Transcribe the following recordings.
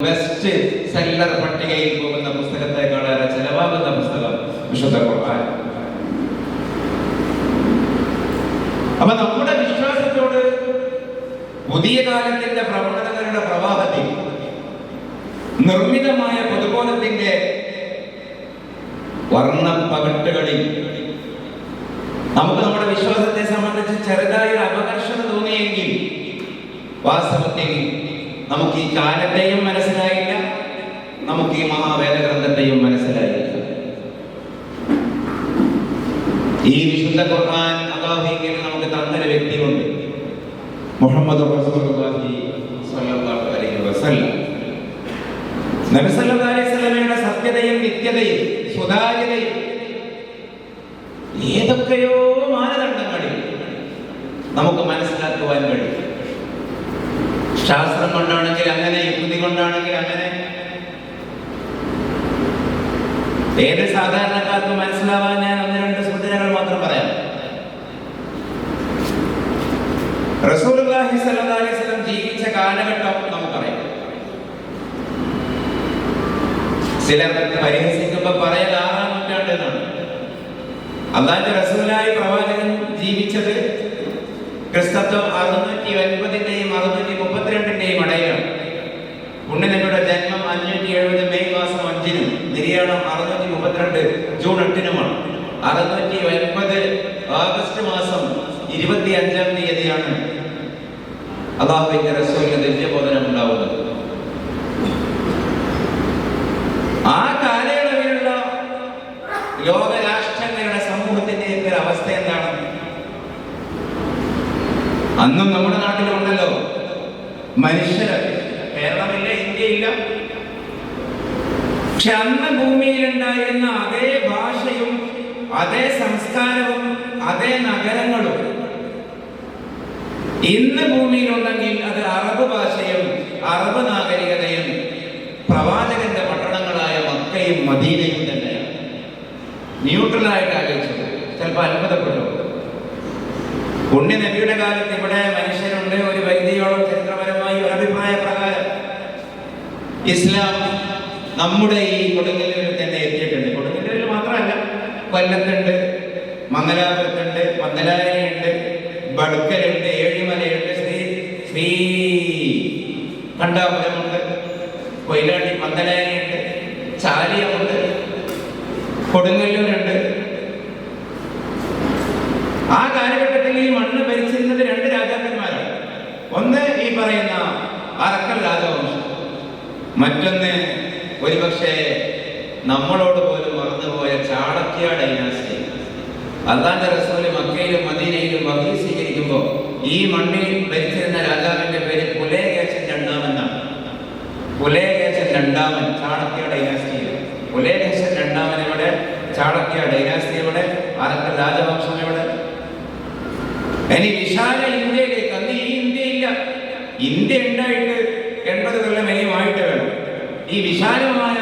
Best seller പട്ടികയിൽ പോകുന്ന പുസ്തകത്തെക്കാളേറെ ചെലവാകുന്ന പുസ്തകം വിശുദ്ധ ഖുർആൻ. അപ്പൊ നമ്മുടെ വിശ്വാസത്തോട് പുതിയ കാലത്തിന്റെ പ്രവണതകളുടെ പ്രവാഹത്തിൽ നിർമ്മിതമായ പൊതുബോധത്തിന്റെ വർണപ്പകട്ടുകളിൽ നമുക്ക് നമ്മുടെ വിശ്വാസത്തെ സംബന്ധിച്ച് ചെറുതായ ഒരു അപകർഷത തോന്നിയെങ്കിൽ വാസ്തവത്തിൽ നമുക്ക് ഈ കാലത്തെയും മനസ്സിലായില്ല. നമുക്ക് ഈ മഹാവേദഗ്രന്ഥത്തെയും മനസ്സിലായില്ല. ഈ വിശുദ്ധ ഖുർആൻ അള്ളാഹുവിൽ നമുക്ക് തന്നൊരു വ്യക്തിയുണ്ട്. മുഹമ്മദ് റസൂലുള്ളാഹി സ്വല്ലല്ലാഹു അലൈഹി വസല്ലം. നബി സല്ലല്ലാഹു അലൈഹി വസല്ലമയുടെ സത്യതയും നിത്യതയും സുതാര്യതയും ഏതൊക്കെയോ മാനദണ്ഡങ്ങളിൽ നമുക്ക് മനസ്സിലാക്കുവാൻ കഴിയും. ശാസ്ത്രം കൊണ്ടാണെങ്കിൽ അങ്ങനെ യുക്തി കൊണ്ടാണെങ്കിൽ അങ്ങനെ. ഏത് സാധാരണക്കാർക്ക് മനസ്സിലാവാൻ ഞാൻ ഒന്ന് രണ്ട് സൂചനകൾ മാത്രം പറയാം. റസൂലുള്ളാഹി അലൈഹി വസല്ലം ജീവിച്ച കാലഘട്ടം നമുക്കറിയാം. ചിലർ പരിഹസിക്കുമ്പോൾ പറയൽ ആറാം നൂറ്റാണ്ട് എന്നാണ്. അള്ളാന്റെ റസൂലായി പ്രവാചകൻ ജീവിച്ചത് ക്രിസ്തത്വം അറുന്നൂറ്റി ഒൻപതിന്റെയും അറുന്നൂറ്റി പുണ്യനബിയുടെ ജന്മം അഞ്ഞൂറ്റി എഴുപത് മെയ് മാസം അഞ്ചിനും നിര്യാണം അറുന്നൂറ്റി മുപ്പത്തിരണ്ട് ജൂൺ എട്ടിനുമാണ്. അറുന്നൂറ്റി ഒൻപത് ഓഗസ്റ്റ് മാസം ഇരുപത്തി അഞ്ചാം തീയതിയാണ് അള്ളാഹുവിന്റെ റസൂലിന് ദിവ്യബോധനം ഉണ്ടാവുന്നത്. ആ കാലയളവിലുള്ള ലോകരാഷ്ട്രങ്ങളുടെ സമൂഹത്തിന്റെ ഒരു അവസ്ഥ എന്താണ്? അന്നും നമ്മുടെ നാട്ടിലുണ്ടല്ലോ മനുഷ്യർ കേരളമില്ല? ഇന്ത്യയില്ല പക്ഷെ അന്ന് ഭൂമിയിലുണ്ടായിരുന്ന അതേ ഭാഷയും അതേ സംസ്കാരവും അതേ നഗരങ്ങളും ഇന്ന് ഭൂമിയിലുണ്ടെങ്കിൽ അത് അറബ് ഭാഷയും അറബ് നാഗരികതയും പ്രവാചകന്റെ പട്ടണങ്ങളായ മക്കയും മദീനയും തന്നെയാണ്. ന്യൂട്രലായിട്ട് ആലോചിച്ചത് ചിലപ്പോൾ അത്ഭുതപ്പെടും. പുണ്യ നബിയുടെ കാലത്ത് ഇവിടെ മനുഷ്യരുണ്ട് ഒരു വൈദ്യോളം ചരിത്രപരമായി ഒരു അഭിപ്രായ പ്രകാരം ഇസ്ലാം നമ്മുടെ ഈ കൊടുങ്ങല്ലൂരിൽ തന്നെ എത്തിയിട്ടുണ്ട് കൊടുങ്ങല്ലൂരിൽ മാത്രമല്ല കൊല്ലത്തുണ്ട് മംഗലാപുരത്തുണ്ട് മംഗലാരിയുണ്ട് ബടുക്കലുണ്ട് ഏഴിമലയുണ്ട് ശ്രീ ശ്രീ കണ്ടാപുരമുണ്ട് കൊയിലാണ്ടി മംഗലാരിയുണ്ട് ചാലിയമുണ്ട് കൊടുങ്ങല്ലൂരുണ്ട്. ആ കാലഘട്ടത്തിൽ ഈ മണ്ണ് ഭരിച്ചിരുന്നത് രണ്ട് രാജാക്കന്മാരാണ് ഒന്ന് ഈ പറയുന്ന അറക്കൽ രാജവംശം മറ്റൊന്ന് ഒരുപക്ഷെ നമ്മളോട് പോലും മറന്നുപോയ ചാളക്യ ഡൈനാസ്റ്റി അള്ളാന്റെ റസൂൽ മക്കയിലും മദീനയിലും വകീ സ്വീകരിക്കുമ്പോൾ ഈ മണ്ണിൽ ഭരിച്ചിരുന്ന രാജാവിന്റെ പേര് പുലേകേശൻ രണ്ടാമെന്നാണ്. പുലേകേശൻ രണ്ടാമൻ ചാണക്യ ഡൈനാസ്റ്റിയിൽ പുലേകേശൻ രണ്ടാമൻ ഇവിടെ ചാണക്യ ഡൈനാസ്റ്റി ഇവിടെ ആരൊക്കെ രാജവംശം ഇവിടെ ഇനി വിശാല ഇന്ത്യയിലേക്ക് അന്ന് ഈ ഇന്ത്യയില്ല ഇന്ത്യ ഉണ്ടായിട്ട് ഈ വിശാലമായ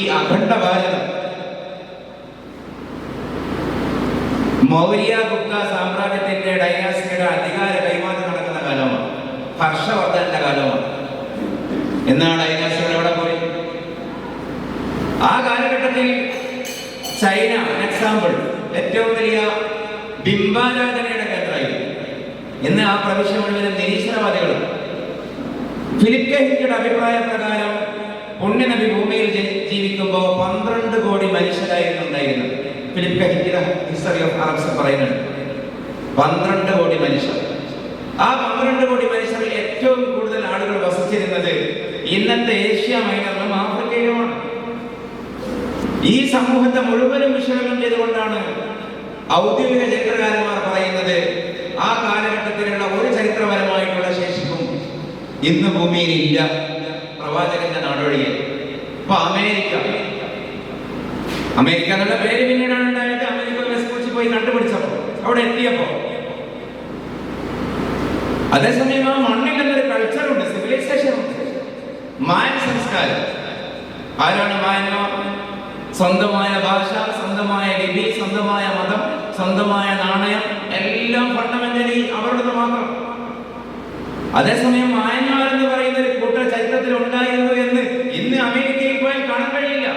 ഈ അഖണ്ഡ ഭാരതം മൗര്യ ഗുപ്ത സാമ്രാജ്യത്തിന്റെ ഡൈനാസിയുടെ അധികാര കൈമാറ്റം നടക്കുന്ന കാലമാണ് ഹർഷവർദ്ധന്റെ കാലമാണ്. എന്നാണ് ഡൈനാസ്റ്റികൾ എവിടെ പോയി? ആ കാലഘട്ടത്തിൽ ചൈന എക്സാമ്പിൾ ഏറ്റവും വലിയ ബിംബാരാധനയുടെ കേന്ദ്രമായിരുന്നു. ഇന്ന് ആ പ്രവിശ്യ മുഴുവനും നിരീശ്വരവാദികളും ഫിലിപ്പ് കെഹിന്റെ അഭിപ്രായ കോടി മനുഷ്യരായിരുന്നു ഉണ്ടായിരുന്നത്. ഫിലിപ്പ് ഹിസ്റ്ററി ഓഫ് അറബ്സ് പറയുന്നുണ്ട്. പന്ത്രണ്ട് കോടി മനുഷ്യർ. ആ പന്ത്രണ്ട് കോടി മനുഷ്യരിൽ ഏറ്റവും കൂടുതൽ ആളുകൾ വസിച്ചിരുന്നത് ഇന്നത്തെ ഏഷ്യ മൈനറിലും ആഫ്രിക്കയിലുമാണ്. ഈ സമൂഹത്തെ മുഴുവനും വിശകലനം ചെയ്തുകൊണ്ടാണ് ഔദ്യോഗിക ചരിത്രകാരന്മാർ പറയുന്നത് ആ കാലഘട്ടത്തിലുള്ള ഒരു ചരിത്രപരമായിട്ടുള്ള ശേഷിപ്പും ഇന്ന് ഭൂമിയിൽ ഇല്ല. പ്രവാചകന്റെ നാടൊഴിയെ ഇപ്പൊ അമേരിക്ക അമേരിക്ക എന്നുള്ള പേര് പിന്നീടാണ് ഉണ്ടായത്. അമേരിക്ക വെസ്പൂച്ചി പോയി കണ്ടുപിടിച്ചപ്പോ അവിടെ എത്തിയപ്പോ. അതേസമയം ആ മണ്ണിൽ എന്നൊരു കൾച്ചറുണ്ട് സിവിലൈസേഷൻ മാൻ സംസ്കാരം. ആരാണ് മായന്മാർ സ്വന്തമായ ഭാഷ സ്വന്തമായ ലിപി സ്വന്തമായ മതം സ്വന്തമായ നാണയം എല്ലാം ഫണ്ടമെന്റലി അവരുടെ മാത്രം. അതേസമയം മായന്മാർ എന്ന് പറയുന്ന ഒരു കൂട്ട ചരിത്രത്തിൽ ഉണ്ടായിരുന്നു എന്ന് ഇന്ന് അമേരിക്കയിൽ പോയാൽ കാണാൻ കഴിയില്ല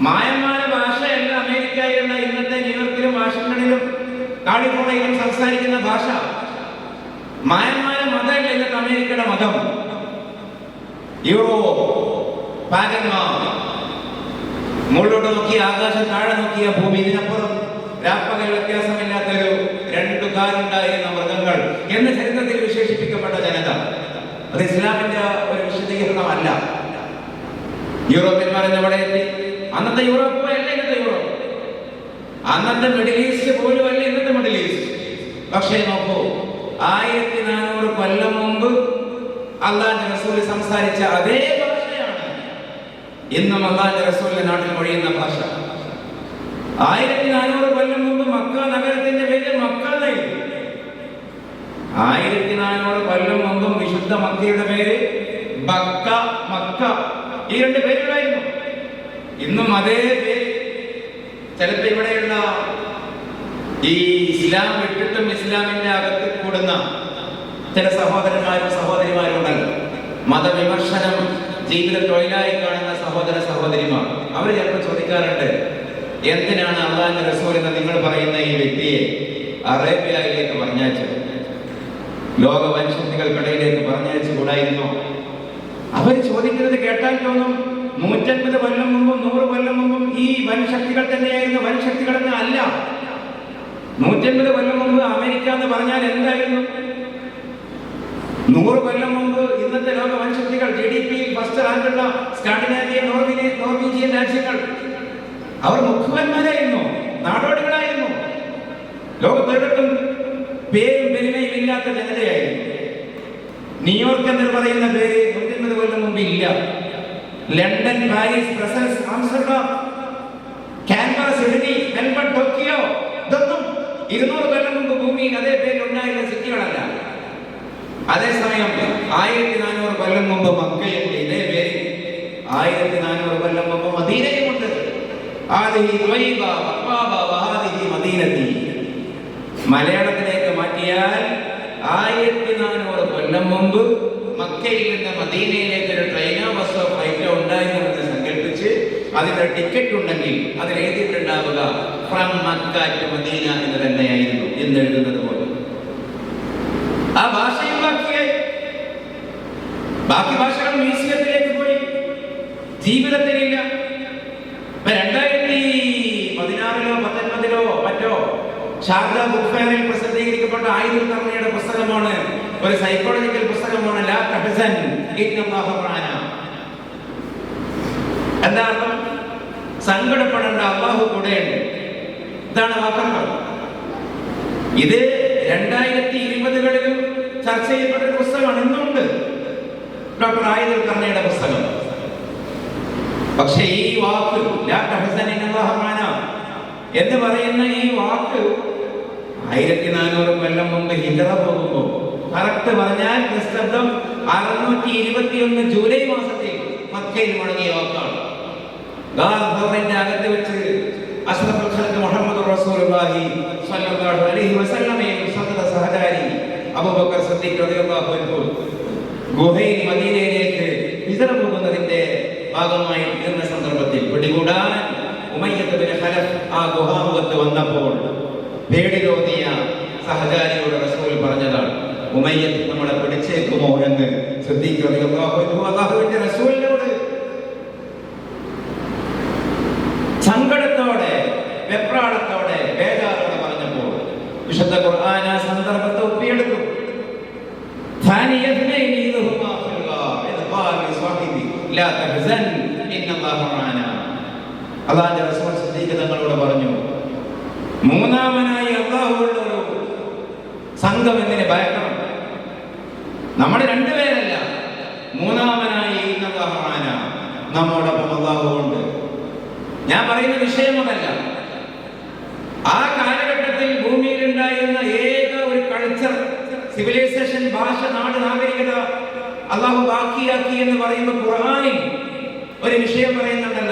മായന്മാര ഭാഷയല്ല അമേരിക്കയിലുള്ള ഇന്നത്തെ ന്യൂയോർക്കിലും വാഷിംഗ്ടണിലും കാലിഫോർണിയയിലും സംസാരിക്കുന്ന ഭാഷ. മായന്മാര മതമല്ല ഇന്നത്തെ അമേരിക്കയുടെ മതം. യൂറോ പാകന്മാർ മുകളിലോട്ട് നോക്കിയ ആകാശം താഴെ നോക്കിയ ഭൂമി ഇതിനപ്പുറം. രാപ്പകൽ വ്യത്യാസമില്ലാത്തൊരു രണ്ടു കാലുണ്ടായിരുന്ന മൃഗങ്ങൾ എന്ന് ചരിത്രത്തിൽ വിശേഷിപ്പിക്കപ്പെട്ട ജനത. അത് ഇസ്ലാമിന്റെ ഒരു വിശദീകരണമല്ല. യൂറോപ്യന്മാർ എന്നവിടെ എത്തി. അന്നത്തെ യൂറോപ്പ് പോലെയല്ല ഇന്നത്തെ യൂറോപ്പ്. അന്നത്തെ മിഡിൽ ഈസ്റ്റ് പോലും അല്ല ഇന്നത്തെ മിഡിൽ ഈസ്റ്റ്. പക്ഷേ നോക്കൂ ആയിരത്തി നാനൂറ് കൊല്ലം മുമ്പ് അള്ളാന്റെ റസൂൽ സംസാരിച്ച അതേ ഭാഷയാണ് ഇന്നും അള്ളാന്റെ റസൂലിന്റെ നാട്ടിൽ മൊഴിയുന്ന ഭാഷ. ആയിരത്തി നാനൂറ് കൊല്ലം മുമ്പ് മക്ക നഗരത്തിന്റെ പേര് മക്ക ആയിരത്തി നാനൂറ് കൊല്ലം മുമ്പും വിശുദ്ധ മക്കയുടെ പേര് ബക്ക മക്ക. ഈ രണ്ട് പേരുണ്ടായിരുന്നു ഇന്നും അതേ ചിലപ്പോ ഇവിടെയുള്ള ഈ ഇസ്ലാം വിട്ടിട്ടും ഇസ്ലാമിന്റെ അകത്ത് കൂടുന്ന ചില സഹോദരന്മാരും സഹോദരിമാരും ഉണ്ടല്ലോ മതവിമർശനം ജീവിത തൊഴിലായി കാണുന്ന സഹോദര സഹോദരിമാർ. അവർ ചിലപ്പോൾ ചോദിക്കാറുണ്ട് എന്തിനാണ് അള്ളാഹിന്റെ റസൂൽ എന്ന് നിങ്ങൾ പറയുന്ന ഈ വ്യക്തിയെ അറേബ്യയിലേക്ക് പറഞ്ഞയച്ചത്? ലോക വൻശക്തികൾക്കിടയിലേക്ക് പറഞ്ഞയച്ചു കൂടായിരുന്നോ അവർ ചോദിക്കുന്നത് കേട്ടാൽ തോന്നും നൂറ്റൻപത് കൊല്ലം മുമ്പും നൂറ് കൊല്ലം മുമ്പും ഈ വൻശക്തികൾ തന്നെയായിരുന്നു വൻശക്തികൾ തന്നെ അല്ല. നൂറ്റൻപത് കൊല്ലം മുമ്പ് അമേരിക്ക എന്ന് പറഞ്ഞാൽ എന്തായിരുന്നു? നൂറ് കൊല്ലം മുമ്പ് ഇന്നത്തെ ലോക വൻശക്തികൾ ജി ഡി പി ഫസ്റ്റ് റാങ്കുള്ള സ്കാൻഡിനേവിയ നോർവീനിയൻ നോർവീജിയൻ രാജ്യങ്ങൾ. അവർ മുഖ്യന്മാരായിരുന്നു നാടോടികളായിരുന്നു. ലോകത്തൊരിടത്തും പേരും പെരുമയും ഇല്ലാത്ത ജനതയായിരുന്നു. ന്യൂയോർക്ക് എന്ന് പറയുന്ന പേര് നൂറ്റൻപത് കൊല്ലം മുമ്പ് ഇല്ല. London Paris Brussels Amsterdam Canberra Sydney Melbourne Tokyo ഇതൊന്നും ഇരുന്നൂറ് കൊല്ലം മുമ്പ് ഭൂമിയിൽ അതേ പേരിൽ ഉണ്ടായിരുന്ന സിറ്റികളല്ല. അതേസമയം ആയിരത്തി നാനൂറ് കൊല്ലം മുമ്പ് മക്കയുണ്ട് ഇതേ പേര് ആയിരത്തി നാനൂറ് കൊല്ലം മുമ്പ് മദീനയുമുണ്ട്. മദീനത്തി. മലയാളത്തിലേക്ക് മാറ്റിയാൽ ആയിരത്തി നാനൂറ് കൊല്ലം മുമ്പ് മക്കയിൽ നിന്ന് മദീനയിലേക്ക് ഒരു ട്രെയിനോ ബസ്സോ ഫ്ലൈറ്റോ ഉണ്ടായിരുന്നു സങ്കല്പിച്ച് അതിന്റെ ടിക്കറ്റ് ഉണ്ടെങ്കിൽ അതിൽ എഴുതിയിട്ടുണ്ടാവുക ഫ്രം മക്ക ടു മദീന എന്ന് തന്നെയായിരുന്നു എന്ന് എഴുതുന്നത് പോലെ. ആ ഭാഷയും ബാക്കിയായി. ബാക്കി ഭാഷകൾ മ്യൂസിയത്തിലേക്ക് പോയി. ജീവിതത്തിലില്ല രണ്ടായിരത്തി പതിനാറിലോ പത്തൊൻപതിലോ മറ്റോ ശാരദ ബുക്ക് ഫെയറിൽ പ്രസിദ്ധീകരിക്കപ്പെട്ട ആയുധ തവണയുടെ പുസ്തകമാണ് ഒരു സൈക്കോളജിക്കൽ പുസ്തകമാണ് ലാ തഹസൻ. എന്താ സങ്കടപ്പെടേണ്ട അള്ളാഹു കൂടെയുണ്ട്. ഇതാണ് വാക്കർത്ഥം ഇത് രണ്ടായിരത്തി ഇരുപതുകളിലും ചർച്ച ചെയ്യപ്പെട്ട പുസ്തകമാണ് ഇന്നുണ്ട്. ഡോക്ടർ ആയുധ കർണയുടെ പുസ്തകം. പക്ഷേ ഈ വാക്ക് എന്ന് പറയുന്ന ഈ വാക്ക് ആയിരത്തി നാനൂറ് കൊല്ലം മുമ്പ് ഹിജറ പോകുമ്പോൾ കറക്റ്റ് പറഞ്ഞാൽ ക്രിസ്തബ്ദം അറുന്നൂറ്റി ഇരുപത്തിയൊന്ന് ജൂലൈ മാസത്തിൽ മക്കയിൽ മുടങ്ങിയ വാക്കാണ്. ഗാർഹറിന്റെ അകത്ത് വെച്ച് അഷ്റഫുൽ ഖൽഖ് മുഹമ്മദ് റസൂലുള്ളാഹി സ്വല്ലല്ലാഹു അലൈഹി വസല്ലമയും സഹദ സഹചാരി അബൂബക്കർ സിദ്ദീഖ് റളിയല്ലാഹു അൻഹു ഗുഹയിൽ മദീനയിലേക്ക് ഹിജറ പോകുന്നതിന്റെ ഭാഗമായി ഇരുന്ന സന്ദർഭത്തിൽ പിടികൂടാൻ ഉമയ്യത്ത് ബിൻ ഖലഫ് ആ ഗുഹാമുഖത്ത് വന്നപ്പോൾ സഹചാരിയോട് റസൂൽ പറഞ്ഞതാണ് ഉമയ്യത്ത് നമ്മളെ പിടിച്ചേക്കുമോ എന്ന് ശ്രദ്ധിക്കുകയാഹുവിന്റെ റസൂലിനോട് സങ്കടത്തോടെ വെപ്രാളത്തോടെ ബേജാറോടെ പറഞ്ഞപ്പോൾ വിശുദ്ധ ഖുർആൻ ആ സന്ദർഭത്തെ ഒപ്പിയെടുക്കും അള്ളാന്റെ റസൂൽ സിദ്ദീഖ് തങ്ങളോട് പറഞ്ഞു മൂന്നാമനായി അള്ളാഹുള്ള ഒരു സംഘം എന്തിനെ ഭയക്കണം നമ്മൾ രണ്ടുപേരല്ല. മൂന്നാമനായി ഇന്ന അള്ളാഹുമാന നമ്മോടൊപ്പം അള്ളാഹു ഉണ്ട്. ഞാൻ പറയുന്ന വിഷയം അതല്ല. ആ കാലഘട്ടത്തിൽ ഭൂമിയിൽ ഉണ്ടായിരുന്ന ഏക ഒരു കൾച്ചർ സിവിലൈസേഷൻ ഭാഷ നാട് നാഗരികത അള്ളാഹു ബാക്കിയാക്കി എന്ന് പറയുന്ന ഖുർആാനിൽ ഒരു വിഷയം പറയുന്നുണ്ട്.